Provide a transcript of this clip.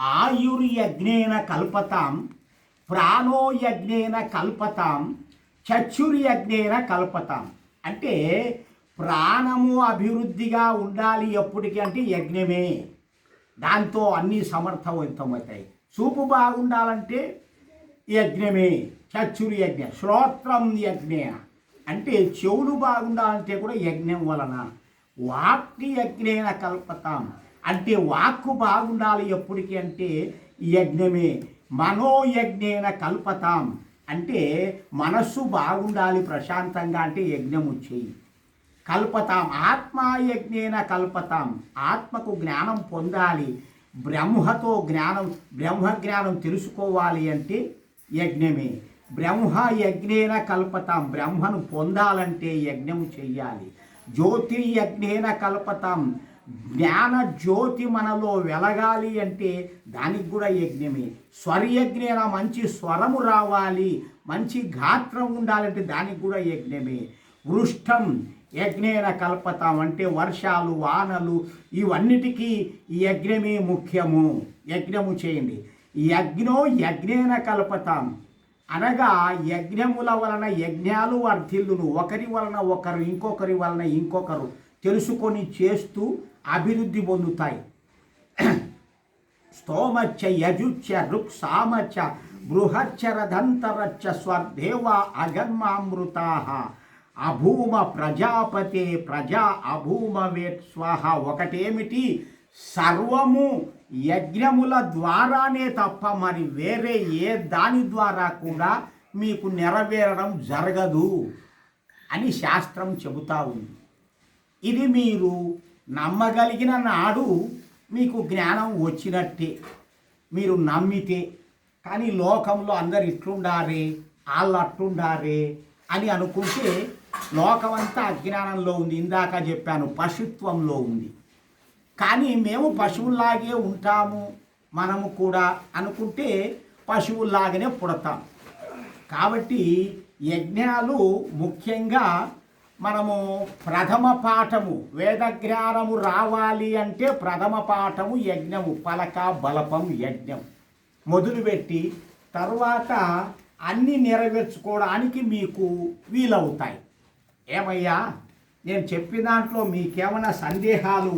ఆయుర్యజ్ఞేన కల్పతాం ప్రాణోయజ్ఞేన కల్పతాం చక్షుర్యజ్ఞేన కల్పతాం. అంటే ప్రాణము అభివృద్ధిగా ఉండాలి ఎప్పటికీ అంటే యజ్ఞమే. దాంతో అన్నీ సమర్థవంతమవుతాయి చూపు బాగుండాలంటే యజ్ఞమే చక్షురు యజ్ఞ శ్రోత్రం యజ్ఞ. అంటే చెవులు బాగుండాలంటే కూడా యజ్ఞం వలన. వాక్కి యజ్ఞేన కల్పతాం. అంటే వాక్కు బాగుండాలి ఎప్పటికీ అంటే యజ్ఞమే. మనోయజ్ఞేన కల్పతాం. అంటే మనస్సు బాగుండాలి ప్రశాంతంగా అంటే యజ్ఞము చేయి. కల్పతాం. ఆత్మాయజ్ఞేన కల్పతాం. ఆత్మకు జ్ఞానం పొందాలి. బ్రహ్మతో జ్ఞానం బ్రహ్మ జ్ఞానం తెలుసుకోవాలి అంటే యజ్ఞమే. బ్రహ్మ యజ్ఞేన కల్పతాం. బ్రహ్మను పొందాలంటే యజ్ఞము చెయ్యాలి. జ్యోతిర్యజ్ఞేన కల్పతాం. జ్ఞాన జ్యోతి మనలో వెలగాలి అంటే దానికి కూడా యజ్ఞమే. స్వరయజ్ఞేన మంచి స్వరము రావాలి మంచి గాత్రం ఉండాలంటే దానికి కూడా యజ్ఞమే. వృష్టం యజ్ఞేన కల్పతాం అంటే వర్షాలు వానలు ఇవన్నిటికీ యజ్ఞమే ముఖ్యము. యజ్ఞము చేయండి. యజ్ఞో యజ్ఞేన కల్పతాం. అనగా యజ్ఞముల వలన యజ్ఞాలు వర్ధిల్లును. ఒకరి వలన ఒకరు ఇంకొకరి వలన ఇంకొకరు. తెలుసుకొని చేస్తూ అభివృద్ధి పొందుతాయి. స్తోమచ్చ యజుచ్చ రుక్ సామచ్చ బృహచ్చరదంతరచ్చ స్వర్దేవ అగన్మామృతా అభూమ ప్రజాపతే ప్రజా అభూమ వేట్ స్వాహ. ఒకటేమిటి? సర్వము యజ్ఞముల ద్వారానే తప్ప మరి వేరే ఏ దాని ద్వారా కూడా మీకు నెరవేరడం జరగదు అని శాస్త్రం చెబుతా ఉంది. ఇది మీరు నమ్మగలిగిన నాడు మీకు జ్ఞానం వచ్చినట్టే. మీరు నమ్మితే కానీ లోకంలో అందరు ఇట్లుండారే వాళ్ళు అట్లుండారే అని అనుకుంటే లోకమంతా అజ్ఞానంలో ఉంది. ఇందాక చెప్పాను పశుత్వంలో ఉంది. కానీ మేము పశువుల్లాగే ఉంటాము మనము కూడా అనుకుంటే పశువుల్లాగానే పుడతాం. కాబట్టి యజ్ఞాలు ముఖ్యంగా మనము ప్రథమ పాఠము వేదజ్ఞానము రావాలి అంటే ప్రథమ పాఠము యజ్ఞము పలక బలపం యజ్ఞం మొదలుపెట్టి తర్వాత అన్ని నెరవేర్చుకోవడానికి మీకు వీలవుతాయి. ఏమయ్యా? నేను చెప్పిన దాంట్లో మీకేమైనా సందేహాలు